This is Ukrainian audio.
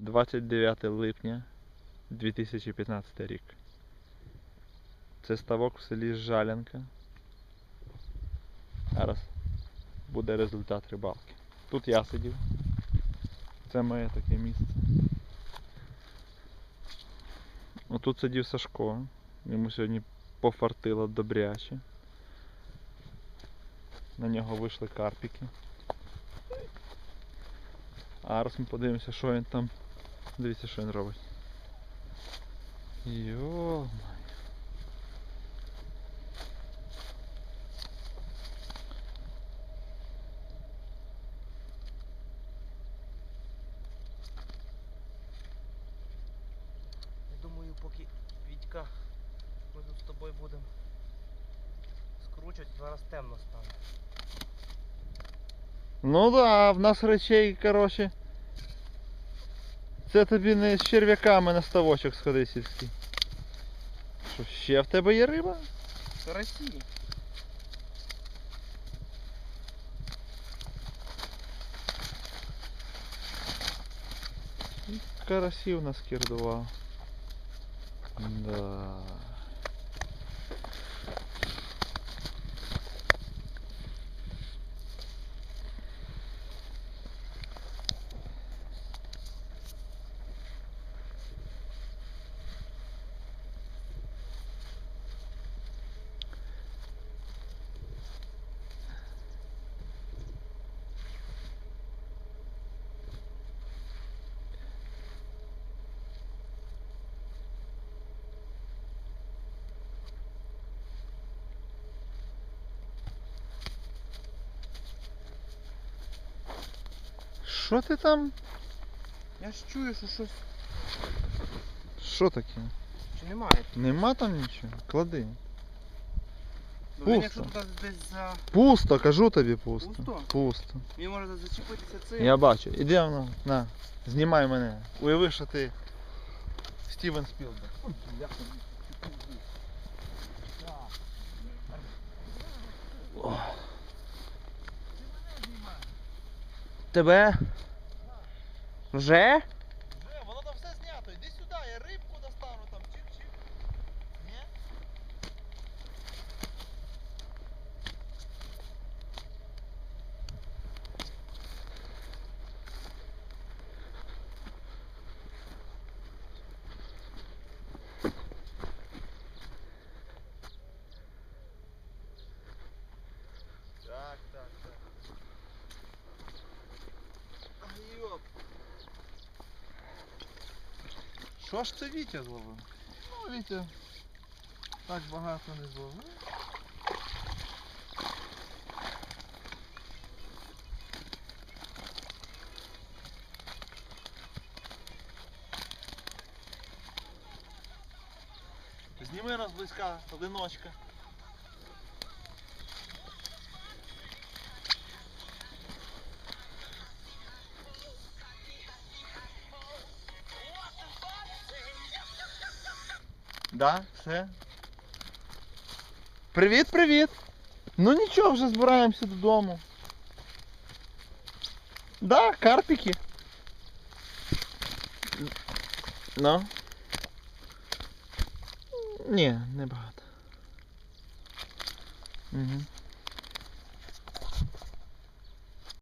29 липня 2015 рік. Це ставок в селі Жалянка. Зараз буде результат рибалки. Тут я сидів. Це моє таке місце. Отут сидів Сашко. Йому сьогодні пофартило добряче. На нього вийшли карпіки. А зараз ми подивимося, що він там. Дивіться, що він робить. йо Я думаю, поки Вітька ми тут з тобою будемо скручувати, зараз темно стане. Ну да, в нас речей, коротше. Це тобі не з черв'яками на ставочок сходи сільський. Що, ще в тебе є риба? Карасі. Карасів наскірдував. Да. Що ти там? Я ж чую, що щось. Що таке? Чи немає? Нема там нічого? Клади. Ну, Пусто. якщо туди десь за. Пусто, кажу тобі пусто. Пусто? Пусто. Мені може зачепитися цей. Я бачу. Іди воно, на, знімай мене. Уяви, що ти Стівен Спілберг. О. Тебе? Вже? Вже, воно там все знято. Іди сюди, я рибку достану там, чик-чик. Ні? Так, так, так. Ай, йоп. Що ж це Вітя зловив? Ну, Вітя так багато не зловив. Зніми нас близька одиночка. Да, все. Привіт, привіт. Ну нічого, вже збираємося додому. Да, карпики. Ну. Ні, не багато. Угу.